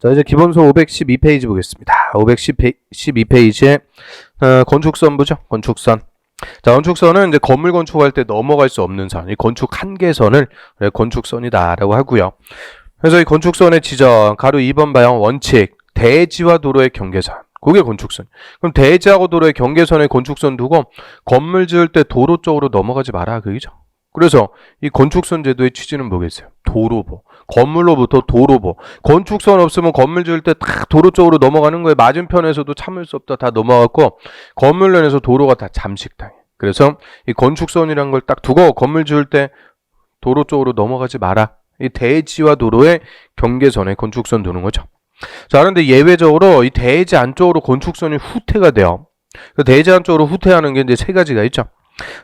자, 이제 기본소 512페이지 보겠습니다. 512페이지에 어, 건축선부죠. 건축선. 자, 건축선은 이제 건물 건축할 때 넘어갈 수 없는 선, 이 건축 한계선을 건축선이다라고 하고요. 그래서 이 건축선의 지정, 가로 2번 방향 원칙, 대지와 도로의 경계선. 그게 건축선. 그럼 대지하고 도로의 경계선에 건축선 두고 건물 지을 때 도로 쪽으로 넘어가지 마라 그이죠. 그래서 이 건축선 제도의 취지는 뭐겠어요? 도로보. 건물로부터 도로보. 건축선 없으면 건물 지을 때 다 도로 쪽으로 넘어가는 거예요. 맞은편에서도 참을 수 없다 다 넘어갔고 건물면에서 도로가 다 잠식당해. 그래서 이 건축선이란 걸 딱 두고 건물 지을 때 도로 쪽으로 넘어가지 마라. 이 대지와 도로의 경계선에 건축선 두는 거죠. 자, 그런데 예외적으로 이 대지 안쪽으로 건축선이 후퇴가 돼요. 그 대지 안쪽으로 후퇴하는 게 이제 세 가지가 있죠.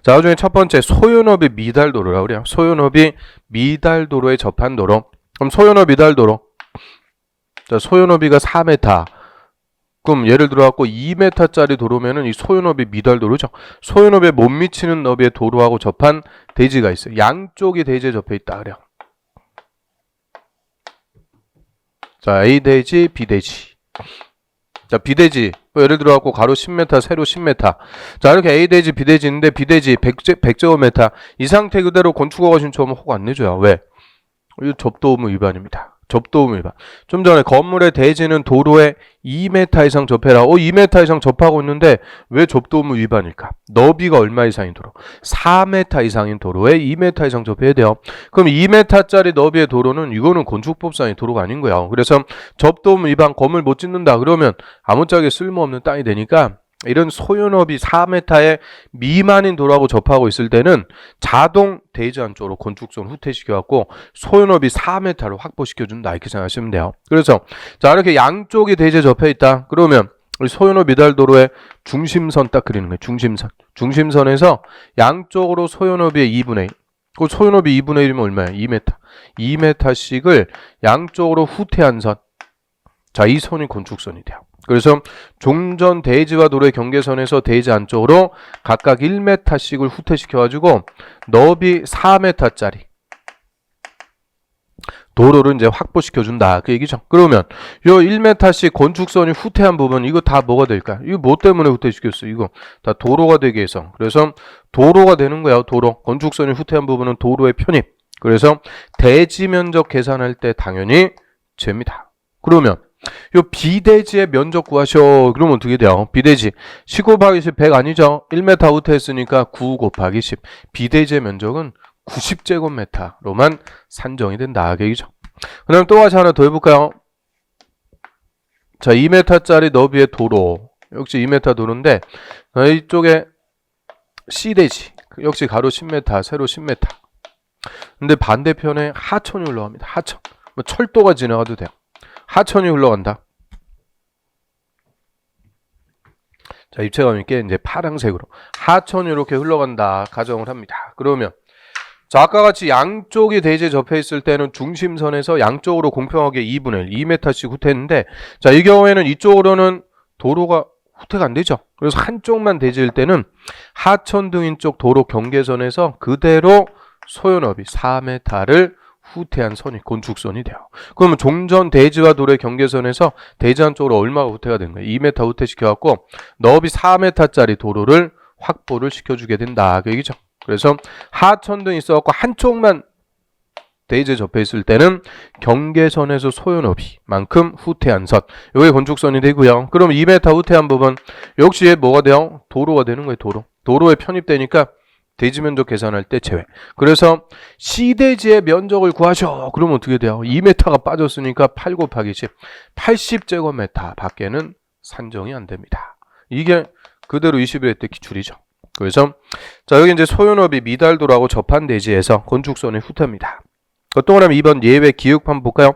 자, 그 중에 첫 번째 소연업이 미달도로라고 그래요. 소연업이 미달도로에 접한 도로. 그럼 소연업 미달도로. 자, 소연업이가 4m. 그럼 예를 들어 갖고 2m짜리 도로면은 이 소연업이 미달도로죠. 소연업에 못 미치는 너비의 도로하고 접한 대지가 있어요. 양쪽이 대지에 접해 있다 그래요. 자, A 대지, B 대지. 자, B 대지. 뭐 예를 들어 갖고 가로 10m, 세로 10m. 자, 이렇게 A 대지, B 대지 있는데 B 대지 100제, 100제곱미터. 이 상태 그대로 건축허가 신청하면 허가 안 내줘요. 왜? 이거 접도 의무 위반입니다. 접도 의무 위반. 좀 전에 건물의 대지는 도로에 2m 이상 접해라. 어, 2m 이상 접하고 있는데 왜 접도 의무 위반일까? 너비가 얼마 이상인 도로? 4m 이상인 도로에 2m 이상 접해야 돼요. 그럼 2m짜리 너비의 도로는 이거는 건축법상의 도로가 아닌 거야. 그래서 접도 의무 위반 건물 못 짓는다 그러면 아무짝에 쓸모없는 땅이 되니까 이런 소연업이 4m의 미만인 도로하고 접하고 있을 때는 자동 대지 안쪽으로 건축선 후퇴시켜갖고 소연업이 4m로 확보시켜준다 이렇게 생각하시면 돼요. 그래서 자 이렇게 양쪽이 대지에 접해 있다. 그러면 우리 소연업 미달 도로의 중심선 딱 그리는 거예요. 중심선. 중심선에서 양쪽으로 소연업의 2분의 1. 그 소연업이 2분의 1이면 얼마야? 2m. 2m씩을 양쪽으로 후퇴한 선. 자, 이 선이 건축선이 돼요. 그래서 종전 대지와 도로의 경계선에서 대지 안쪽으로 각각 1m씩을 후퇴시켜가지고 너비 4m짜리 도로를 이제 확보시켜준다. 그 얘기죠. 그러면 요 1m씩 건축선이 후퇴한 부분 이거 다 뭐가 될까? 이거 뭐 때문에 후퇴시켰어? 이거 다 도로가 되게 해서. 그래서 도로가 되는 거야. 도로. 건축선이 후퇴한 부분은 도로의 편입. 그래서 대지 면적 계산할 때 당연히 죄입니다. 그러면 요 비대지의 면적 구하셔. 그러면 어떻게 돼요? 비대지. 10 곱하기 10 100 아니죠? 1m 후퇴했으니까 9 곱하기 10. 비대지의 면적은 90제곱미터로만 산정이 된다. 그 얘기죠. 그 다음 또 다시 하나 더 해볼까요? 자, 2m짜리 너비의 도로. 역시 2m 도로인데, 어, 이쪽에 C대지. 역시 가로 10m, 세로 10m. 근데 반대편에 하천이 올라갑니다. 하천. 뭐 철도가 지나가도 돼요. 하천이 흘러간다. 자, 입체감 있게 이제 파란색으로 하천이 이렇게 흘러간다 가정을 합니다. 그러면 자, 아까 같이 양쪽이 대지에 접해 있을 때는 중심선에서 양쪽으로 공평하게 2분의 1, 2m씩 후퇴했는데 자, 이 경우에는 이쪽으로는 도로가 후퇴가 안 되죠. 그래서 한쪽만 대지일 때는 하천 등인 쪽 도로 경계선에서 그대로 소연업이 4m를 후퇴한 선이 건축선이 돼요. 그러면 종전 대지와 도로의 경계선에서 대지 한쪽으로 얼마가 후퇴가 된 거예요? 2m 후퇴 시켜갖고 너비 4m짜리 도로를 확보를 시켜주게 된다. 그 얘기죠. 그래서 하천 등 있어갖고 한쪽만 대지에 접해 있을 때는 경계선에서 소연업이만큼 후퇴한 선. 이게 건축선이 되고요. 그럼 2m 후퇴한 부분 역시 뭐가 돼요? 도로가 되는 거예요. 도로. 도로에 편입되니까 대지 면적 계산할 때 제외. 그래서 C대지의 면적을 구하셔. 그러면 어떻게 돼요? 2m가 빠졌으니까 8 곱하기 10. 80제곱미터 밖에는 산정이 안 됩니다. 이게 그대로 21회 때 기출이죠. 그래서 자 여기 이제 소연업이 미달도라고 접한 대지에서 건축선의 후퇴입니다. 동그라미 2번 예외 기육판 볼까요?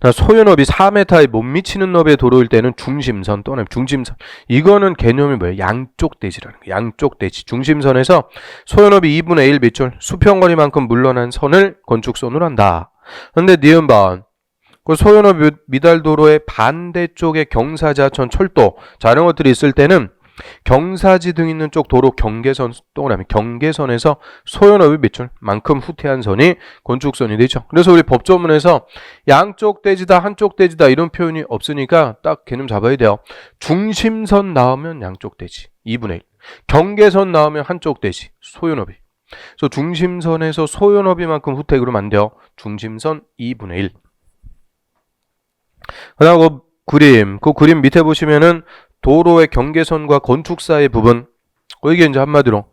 자, 소연업이 4m에 못 미치는 너비의 도로일 때는 중심선 또는 중심선. 이거는 개념이 뭐예요? 양쪽 대지라는 거예요. 양쪽 대지. 중심선에서 소연업이 2분의 1 밑줄 수평거리만큼 물러난 선을 건축선으로 한다. 근데 니은번 그 소연업 미달도로의 반대쪽에 경사지하천 철도 자 이런 것들이 있을 때는 경사지 등 있는 쪽 도로 경계선 동그라미 경계선에서 소연업이 비출 만큼 후퇴한 선이 건축선이 되죠. 그래서 우리 법조문에서 양쪽 대지다 한쪽 대지다 이런 표현이 없으니까 딱 개념 잡아야 돼요. 중심선 나오면 양쪽 대지 2분의 1. 경계선 나오면 한쪽 대지 소연업이. 그래서 중심선에서 소연업이만큼 후퇴 그러면 안 돼요. 중심선 2분의 1. 그다음 그 그림, 그 그림 밑에 보시면은 도로의 경계선과 건축 사이 부분, 어, 이게 이제 한마디로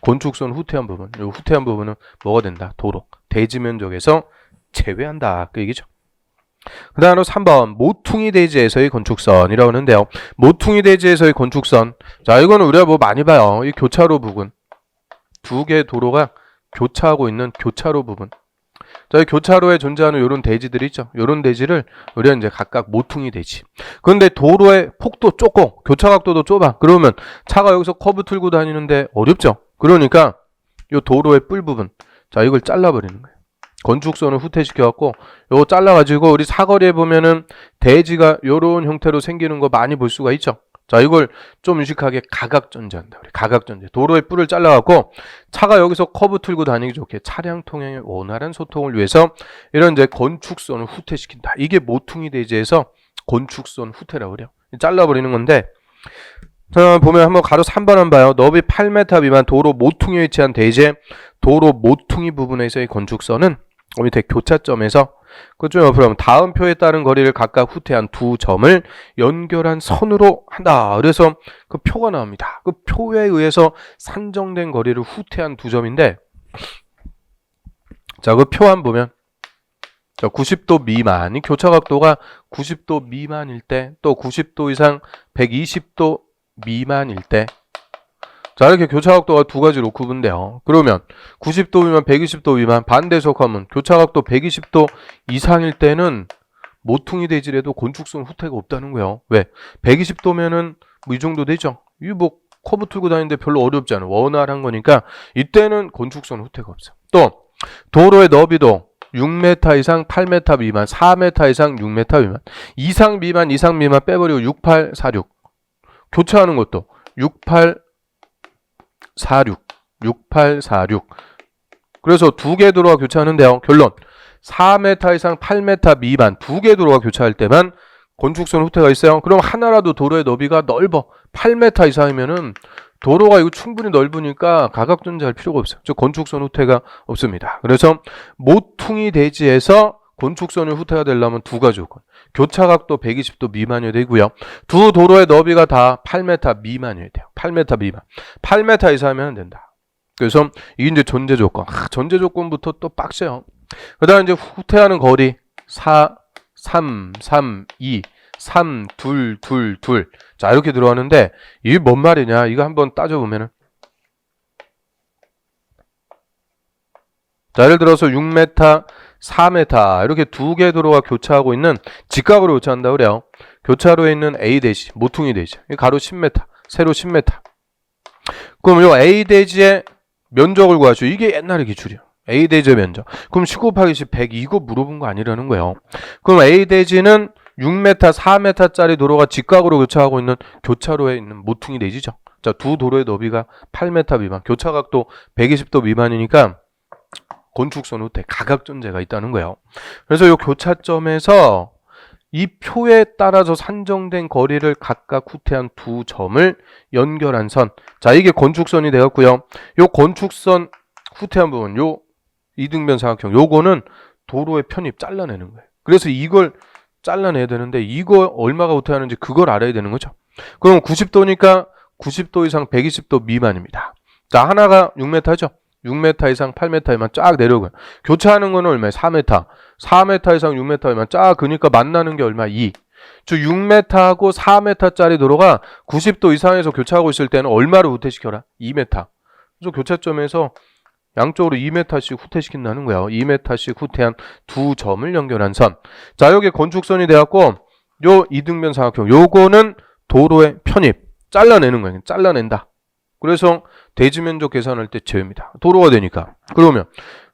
건축선 후퇴한 부분, 이 후퇴한 부분은 뭐가 된다? 도로, 대지 면적에서 제외한다. 그 얘기죠. 그 다음으로 3번 모퉁이 대지에서의 건축선이라고 하는데요. 모퉁이 대지에서의 건축선. 자, 이거는 우리가 뭐 많이 봐요. 이 교차로 부분. 두 개의 도로가 교차하고 있는 교차로 부분. 자, 이 교차로에 존재하는 이런 대지들이 있죠. 이런 대지를 우리가 이제 각각 모퉁이 대지. 그런데 도로의 폭도 좁고 교차 각도도 좁아. 그러면 차가 여기서 커브 틀고 다니는데 어렵죠. 그러니까 이 도로의 뿔 부분. 자, 이걸 잘라버리는 거예요. 건축선을 후퇴시켜갖고 요거 잘라가지고 우리 사거리에 보면은 대지가 요런 형태로 생기는 거 많이 볼 수가 있죠. 자, 이걸 좀 유식하게 가각전제한다. 우리 가각전제. 도로의 뿔을 잘라갖고 차가 여기서 커브 틀고 다니기 좋게 차량 통행의 원활한 소통을 위해서 이런 이제 건축선을 후퇴시킨다. 이게 모퉁이 대지에서 건축선 후퇴라고 그래요. 잘라버리는 건데 자, 보면 한번 가로 3번 한번 봐요. 너비 8m 미만 도로 모퉁이에 위치한 대지의 도로 모퉁이 부분에서의 건축선은 그 밑에 교차점에서 그쪽 옆으로 하면 다음 표에 따른 거리를 각각 후퇴한 두 점을 연결한 선으로 한다. 그래서 그 표가 나옵니다. 그 표에 의해서 산정된 거리를 후퇴한 두 점인데 자, 그표한 보면 자, 90도 미만, 이 교차 각도가 90도 미만일 때, 또 90도 이상 120도 미만일 때, 자, 이렇게 교차 각도가 두 가지로 구분돼요. 그러면 90도 미만, 120도 미만, 반대 속하면 교차 각도 120도 이상일 때는 모퉁이 대지래도 건축성 후퇴가 없다는 거예요. 왜? 120도면은 뭐 이 정도 되죠. 이뭐 커브 틀고 다니는데 별로 어렵지 않아. 원활한 거니까 이때는 건축성 후퇴가 없어. 또 도로의 너비도 6m 이상 8m 미만, 4m 이상 6m 미만, 이상 미만, 이상 미만 빼버리고 68, 46. 교차하는 것도 68, 46, 68, 46. 그래서 두개 도로가 교차하는데요. 결론 4m 이상 8m 미만 두개 도로가 교차할 때만 건축선 후퇴가 있어요. 그럼 하나라도 도로의 너비가 넓어 8m 이상이면은 도로가 이거 충분히 넓으니까 가각존재할 필요가 없어요. 즉 건축선 후퇴가 없습니다. 그래서 모퉁이 대지에서 건축선을 후퇴가 되려면 두 가지 조건. 교차 각도 120도 미만이어야 되고요. 두 도로의 너비가 다 8m 미만이어야 돼요. 8m 미만. 8m 이상이면 된다. 그래서 이게 이제 전제 조건. 아, 전제 조건부터 또 빡세요. 그다음 이제 후퇴하는 거리 4 3 3 2 3 2 2 2. 자, 이렇게 들어가는데 이게 뭔 말이냐? 이거 한번 따져 보면은 자, 예를 들어서 6m, 4m 이렇게 두 개 도로가 교차하고 있는 직각으로 교차한다 그래요. 교차로에 있는 A 대지, 모퉁이 대지. 이 가로 10m, 세로 10m. 그럼 요 A 대지의 면적을 구하죠. 이게 옛날의 기출이야. A 대지의 면적. 그럼 19 곱하기 10, 100 이거 물어본 거 아니라는 거예요. 그럼 A 대지는 6m, 4m짜리 도로가 직각으로 교차하고 있는 교차로에 있는 모퉁이 대지죠. 자, 두 도로의 너비가 8m 미만, 교차 각도 120도 미만이니까 건축선 후퇴 가각 존재가 있다는 거예요. 그래서 이 교차점에서 이 표에 따라서 산정된 거리를 각각 후퇴한 두 점을 연결한 선. 자, 이게 건축선이 되었고요. 요 건축선 후퇴한 부분, 요 이등변 사각형, 요거는 도로의 편입 잘라내는 거예요. 그래서 이걸 잘라내야 되는데 이거 얼마가 후퇴하는지 그걸 알아야 되는 거죠. 그럼 90도니까 90도 이상 120도 미만입니다. 자, 하나가 6m죠. 6m 이상 8m에만 쫙 내려오고요. 교차하는 거는 얼마예요? 4m. 4m 이상 6m에만 쫙 그니까 만나는 게 얼마? 2. 즉 6m하고 4m짜리 도로가 90도 이상에서 교차하고 있을 때는 얼마를 후퇴시켜라? 2m. 그래서 교차점에서 양쪽으로 2m씩 후퇴시킨다는 거예요. 2m씩 후퇴한 두 점을 연결한 선. 자, 여기 건축선이 돼갖고 요 이등변 사각형 요거는 도로의 편입 잘라내는 거예요. 잘라낸다. 그래서 대지 면적 계산할 때 제외입니다. 도로가 되니까. 그러면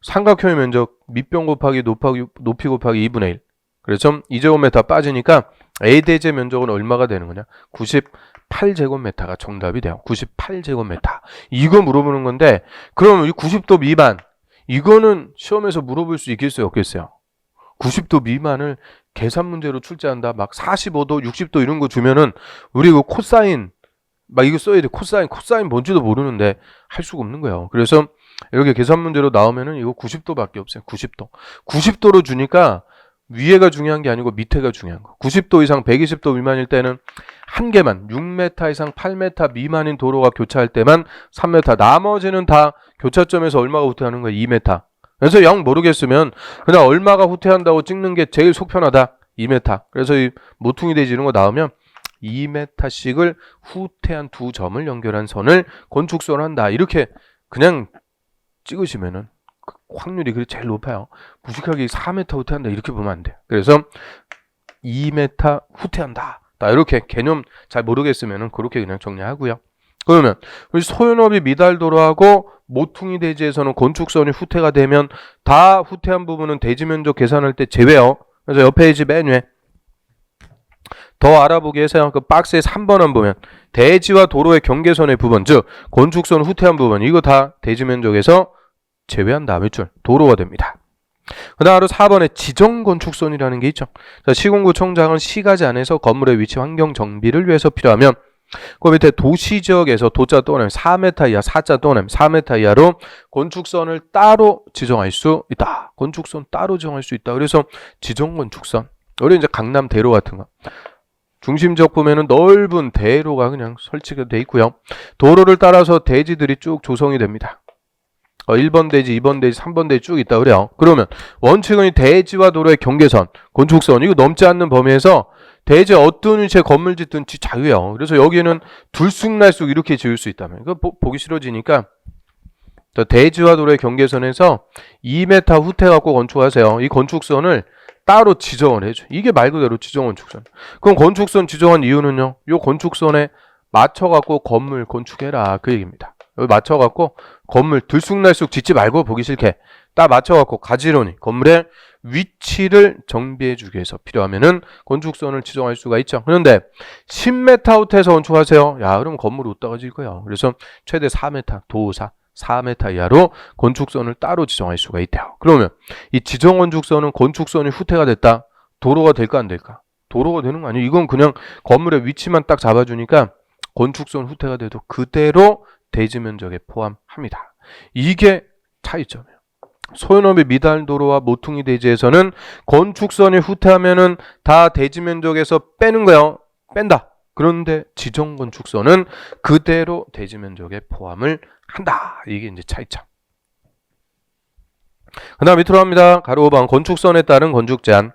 삼각형의 면적 밑변 곱하기 높이, 높이 곱하기 2분의 1. 그래서 2제곱미터 빠지니까 A 대지의 면적은 얼마가 되는 거냐? 98제곱미터가 정답이 돼요. 98제곱미터. 이거 물어보는 건데 그럼 이 90도 미만 이거는 시험에서 물어볼 수 있겠어요, 없겠어요? 90도 미만을 계산 문제로 출제한다. 막 45도, 60도 이런 거 주면은 우리 그 코사인 막 이거 써야 돼. 코사인, 코사인 뭔지도 모르는데 할 수가 없는 거예요. 그래서 이렇게 계산 문제로 나오면은 이거 90도밖에 없어요. 90도. 90도로 주니까 위에가 중요한 게 아니고 밑에가 중요한 거. 90도 이상 120도 미만일 때는 한 개만 6m 이상 8m 미만인 도로가 교차할 때만 3m. 나머지는 다 교차점에서 얼마가 후퇴하는 거야? 2m. 그래서 영 모르겠으면 그냥 얼마가 후퇴한다고 찍는 게 제일 속 편하다. 2m. 그래서 이 모퉁이 대지 이런 거 나오면 2m씩을 후퇴한 두 점을 연결한 선을 건축선을 한다. 이렇게 그냥 찍으시면은 그 확률이 그게 제일 높아요. 무식하게 4m 후퇴한다. 이렇게 보면 안 돼요. 그래서 2m 후퇴한다. 나 이렇게 개념 잘 모르겠으면은 그렇게 그냥 정리하고요. 그러면 우리 소연업이 미달도로하고 모퉁이 대지에서는 건축선이 후퇴가 되면 다 후퇴한 부분은 대지 면적 계산할 때 제외요. 그래서 옆에 이지 맨 위에 더 알아보기 위해서 그 박스에 3번만 보면 대지와 도로의 경계선의 부분, 즉 건축선 후퇴한 부분 이거 다 대지 면적에서 제외한 다음에 줄 도로가 됩니다. 그 다음으로 4번에 지정건축선이라는 게 있죠. 자, 시공구청장은 시가지 안에서 건물의 위치 환경 정비를 위해서 필요하면 그 밑에 도시 지역에서 도자 또는 4m 이하, 4자 또는 4m 이하로 건축선을 따로 지정할 수 있다. 건축선 따로 지정할 수 있다. 그래서 지정건축선. 우리 이제 강남 대로 같은 거. 중심 지역 보면은 넓은 대로가 그냥 설치가 돼 있고요. 도로를 따라서 대지들이 쭉 조성이 됩니다. 어, 1번 대지, 2번 대지, 3번 대지 쭉 있다 그래요. 그러면 원칙은 이 대지와 도로의 경계선, 건축선 이거 넘지 않는 범위에서 대지 어떤 위치에 건물 짓든 지 자유예요. 그래서 여기는 둘쑥날쑥 이렇게 지을 수 있다면 이거 보, 보기 싫어지니까 저 대지와 도로의 경계선에서 2m 후퇴 갖고 건축하세요. 이 건축선을 따로 지정을 해줘. 이게 말 그대로 지정 건축선. 그럼 건축선 지정한 이유는요. 요 건축선에 맞춰 갖고 건물 건축해라 그 얘기입니다. 여기 맞춰 갖고 건물 들쑥날쑥 짓지 말고 보기 싫게 딱 맞춰 갖고 가지런히 건물의 위치를 정비해 주기 위해서 필요하면은 건축선을 지정할 수가 있죠. 그런데 10m 아웃에서 건축하세요. 야, 그럼 건물이 못 떨어질 거예요. 그래서 최대 4m 도사 4m 이하로 건축선을 따로 지정할 수가 있대요. 그러면 이 지정 건축선은 건축선이 후퇴가 됐다. 도로가 될까 안 될까? 도로가 되는 거 아니에요. 이건 그냥 건물의 위치만 딱 잡아주니까 건축선 후퇴가 돼도 그대로 대지 면적에 포함합니다. 이게 차이점이에요. 소연업의 미달 도로와 모퉁이 대지에서는 건축선이 후퇴하면은 다 대지 면적에서 빼는 거예요. 뺀다. 그런데 지정 건축선은 그대로 대지 면적에 포함을 한다. 이게 이제 차이점. 그 다음 밑으로 갑니다. 가로 5번 건축선에 따른 건축 제한.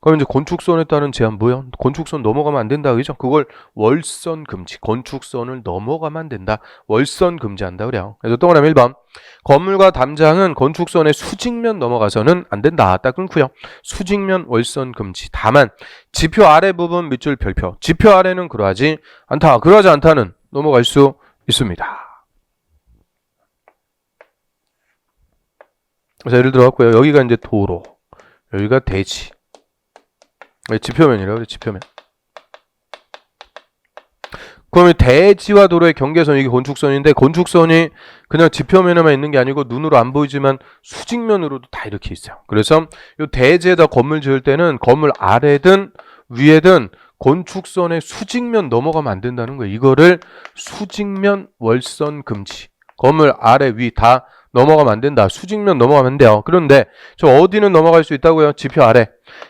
그럼 이제 건축선에 따른 제한 뭐야? 건축선 넘어가면 안 된다. 그죠? 그걸 월선 금지. 건축선을 넘어가면 안 된다. 월선 금지한다. 그래요. 그래서 동그라미 1번. 건물과 담장은 건축선의 수직면 넘어가서는 안 된다. 딱 끊고요. 수직면 월선 금지. 다만 지표 아래 부분 밑줄 별표. 지표 아래는 그러하지 않다. 그러하지 않다는 넘어갈 수 있습니다. 자, 예를 들어 갖고요. 여기가 이제 도로. 여기가 대지. 네, 지표면이라고 지표면. 그러면 대지와 도로의 경계선 이게 건축선인데 건축선이 그냥 지표면에만 있는 게 아니고 눈으로 안 보이지만 수직면으로도 다 이렇게 있어요. 그래서 이 대지에다 건물 지을 때는 건물 아래든 위에든 건축선의 수직면 넘어가면 안 된다는 거예요. 이거를 수직면 월선 금지. 건물 아래 위 다 넘어가면 안 된다. 수직면 넘어가면 안 돼요. 그런데 저 어디는 넘어갈 수 있다고요? 지표 아래.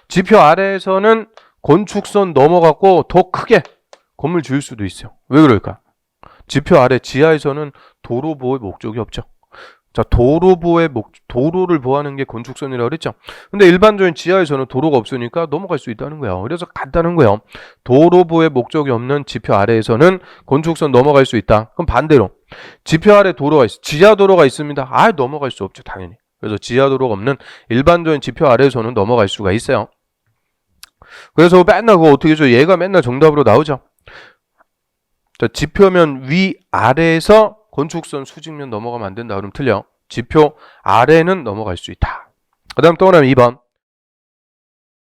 지표 아래에서는 건축선 넘어갔고 더 크게 건물 지을 수도 있어요. 왜 그럴까? 지표 아래 지하에서는 도로 보호의 목적이 없죠. 자, 도로 보호의 목 도로를 보호하는 게 건축선이라고 그랬죠. 근데 일반적인 지하에서는 도로가 없으니까 넘어갈 수 있다는 거예요. 그래서 간다는 거예요. 도로 보호의 목적이 없는 지표 아래에서는 건축선 넘어갈 수 있다. 그럼 반대로 지표 아래 도로가 있어. 지하 도로가 있습니다. 아, 넘어갈 수 없죠, 당연히. 그래서 지하 도로가 없는 일반적인 지표 아래에서는 넘어갈 수가 있어요. 그래서 맨날 그거 어떻게 줘? 얘가 맨날 정답으로 나오죠. 자, 지표면 위 아래에서 건축선 수직면 넘어가면 안 된다. 그럼 틀려. 지표 아래는 넘어갈 수 있다. 그 다음 동그라미 2번.